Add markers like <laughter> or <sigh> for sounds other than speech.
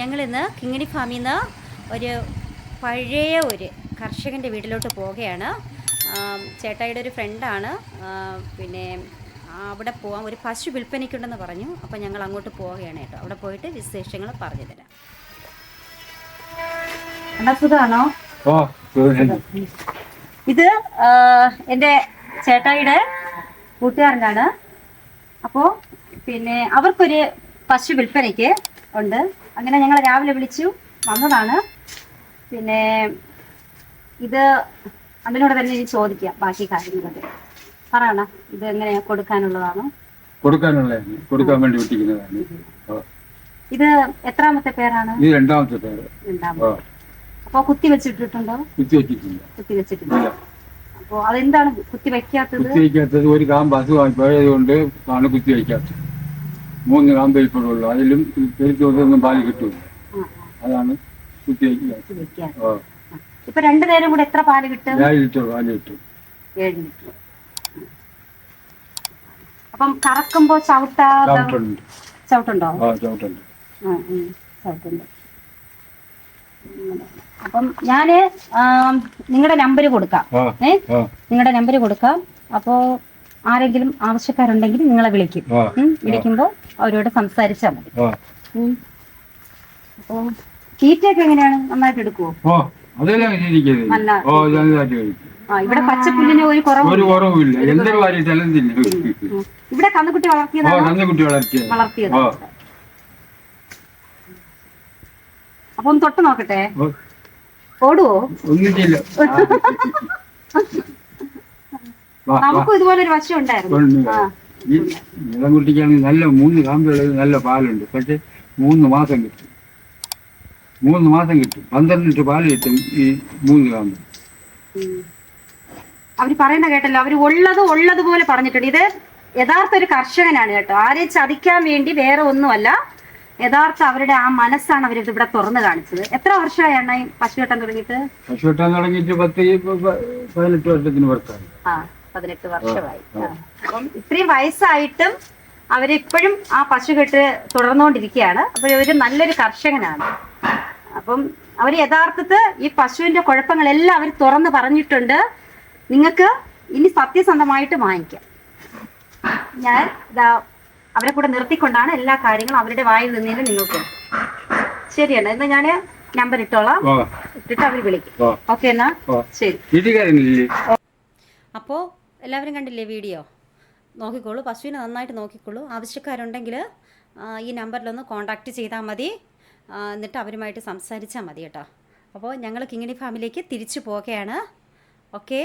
ഞങ്ങളിന്ന് കിങ്ങിണി ഫാമിൽ നിന്ന് ഒരു പഴയ ഒരു കർഷകന്റെ വീട്ടിലോട്ട് പോവുകയാണ്. ചേട്ടായിയുടെ ഒരു ഫ്രണ്ടാണ് പിന്നെ അവിടെ പോകാൻ ഒരു പശു വിൽപ്പനയ്ക്കുണ്ടെന്ന് പറഞ്ഞു. അപ്പോൾ ഞങ്ങൾ അങ്ങോട്ട് പോവുകയാണ് കേട്ടോ. അവിടെ പോയിട്ട് വിശേഷങ്ങൾ പറഞ്ഞു തരാം. എന്നാ സുഖമാണോ ഓ സുഖം. ഇത് എന്റെ ചേട്ടായിയുടെ കൂട്ടുകാരനാണ്. അപ്പോൾ പിന്നെ അവർക്കൊരു പശു വിൽപ്പനയ്ക്ക് ഉണ്ട്. അങ്ങനെ ഞങ്ങൾ രാവിലെ വിളിച്ചു വന്നതാണ്. പിന്നെ ഇത് അതിനോട് തന്നെ ഇനി ചോദിക്കാം ബാക്കി കാര്യങ്ങളൊക്കെ. പറയണ ഇത് എങ്ങനെ കൊടുക്കാനുള്ളതാണോ? കൊടുക്കാനുള്ള കൊടുക്കാൻ വേണ്ടി വിട്ടിരിക്കുന്നതാണ്. ഇത് എത്രാമത്തെ പേരാണ്? ഇത് രണ്ടാമത്തെ പേര്. രണ്ടാമത്തെ. അപ്പോൾ കുത്തി വെച്ചിട്ടുണ്ടോ കുത്തി വെച്ചിട്ടില്ല കുത്തി വെച്ചിട്ടില്ല അപ്പോൾ അതെന്താണ് കുത്തി വെക്കാത്തത്? കുത്തി വെക്കാത്തത്? ഒരു കാമ്പ് അസുഖമായി പോയത് കൊണ്ട് ആണ് കുത്തി വയ്ക്കാത്തത് മൂന്ന് കാമ്പ് ഇപ്പോഴുള്ളൂ അതിലും പെരുത്ത് ദിവസമൊന്നും പാൽ കിട്ടൂല അതാണ് ഇപ്പൊ രണ്ടു നേരം കൂടെ എത്ര കിട്ടും? ഏഴ് ലിറ്റർ പാൽ കിട്ടും. ഏഴ് ലിറ്റർ. അപ്പം കറക്കുമ്പോ ചവിട്ടുണ്ട്. ചവിട്ടുണ്ടോ? ചവിട്ടുണ്ട്. അപ്പം ഞാൻ നിങ്ങളുടെ നമ്പർ കൊടുക്കാം. ഏ? നിങ്ങളുടെ നമ്പർ കൊടുക്കാം. അപ്പോ ആരെങ്കിലും ആവശ്യക്കാരുണ്ടെങ്കിൽ നിങ്ങളെ വിളിക്കും. ആ ഉം, വിളിക്കുമ്പോ അവരോട് സംസാരിച്ചാൽ മതി. അപ്പോ തീറ്റയൊക്കെ എങ്ങനെയാണ്? നന്നായിട്ട് എടുക്കുവോ? ഇവിടെ പച്ചപ്പുല്ലിന് ഒരു കുറവ് ഒരു കുറവുമില്ല. എന്തൊരു കാര്യം ചെലം ഇവിടെ കന്നുകുട്ടി വളർത്തിയത്. വളർത്തിയത്. അപ്പൊ ഒന്ന് തൊട്ട് നോക്കട്ടെ. ഓടുവോ. <laughs> നമുക്കും ഇതുപോലെ ഒരു വശം ഉണ്ടായിരുന്നു. ഉണ്ട്. ഇളം കുട്ടിക്കാണെങ്കിൽ നല്ല മൂന്ന് കാമ്പുള്ളത് നല്ല പാലുണ്ട്. പക്ഷെ മൂന്ന് മാസം കിട്ടും. മൂന്ന് മാസം കിട്ടും. പന്ത്രണ്ട് ലിറ്റർ പാൽ കിട്ടും ഈ മൂന്ന് കാമ്പ്. അവർ പറയുന്ന കേട്ടല്ലോ. അവർ ഉള്ളത് ഉള്ളത് പോലെ പറഞ്ഞിട്ടുണ്ട്. ഇത് യഥാർത്ഥ ഒരു കർഷകനാണ് കേട്ടോ. ആരെ ചതിക്കാൻ വേണ്ടി വേറെ ഒന്നുമല്ല. യഥാർത്ഥ അവരുടെ ആ മനസ്സാണ് അവർ ഇവിടെ തുറന്നു കാണിച്ചത്. എത്ര വർഷമായി ഈ പശു കെട്ടാൻ തുടങ്ങിയിട്ട്? പശു വെട്ടാൻ തുടങ്ങിയിട്ട് പത്ത് ഈ പതിനെട്ട് വർഷത്തിന് പുറത്താണ്. ആ. പതിനെട്ട് വർഷമായി. അപ്പം ഇത്രയും വയസ്സായിട്ടും അവരിപ്പോഴും ആ പശുകെട്ട് തുടർന്നുകൊണ്ടിരിക്കുകയാണ് അപ്പൊ ഇവർ നല്ലൊരു കർഷകനാണ്. അപ്പം അവർ യഥാർത്ഥത്തിൽ ഈ പശുവിന്റെ കുഴപ്പങ്ങളെല്ലാം അവർ തുറന്ന് പറഞ്ഞിട്ടുണ്ട്. നിങ്ങൾക്ക് ഇനി സത്യസന്ധമായിട്ട് വാങ്ങിക്കാം. ഞാൻ ഇതാ അവരെ കൂടെ നിർത്തിക്കൊണ്ടാണ് എല്ലാ കാര്യങ്ങളും അവരുടെ വായിൽ നിന്നതിന് നിങ്ങൾക്ക് ശരിയാണ്. എന്നാ ഞാൻ നമ്പർ ഇട്ടോളാം. ഇട്ടിട്ട് അവർ വിളിക്കും. ഓക്കെ എന്നാ. ശരി. അപ്പോ അപ്പോൾ എല്ലാവരും കണ്ടില്ലേ വീഡിയോ? നോക്കിക്കോളൂ പശുവിനെ നന്നായിട്ട് നോക്കിക്കോളൂ. ആവശ്യക്കാരുണ്ടെങ്കിൽ ഈ നമ്പറിലൊന്ന് കോൺടാക്റ്റ് ചെയ്താൽ മതി. എന്നിട്ട് അവരുമായിട്ട് സംസാരിച്ചാൽ മതി കേട്ടോ. അപ്പോൾ ഞങ്ങൾ കിങ്ങിണി ഫാമിലേക്ക് തിരിച്ചു പോവുകയാണ്. ഓക്കെ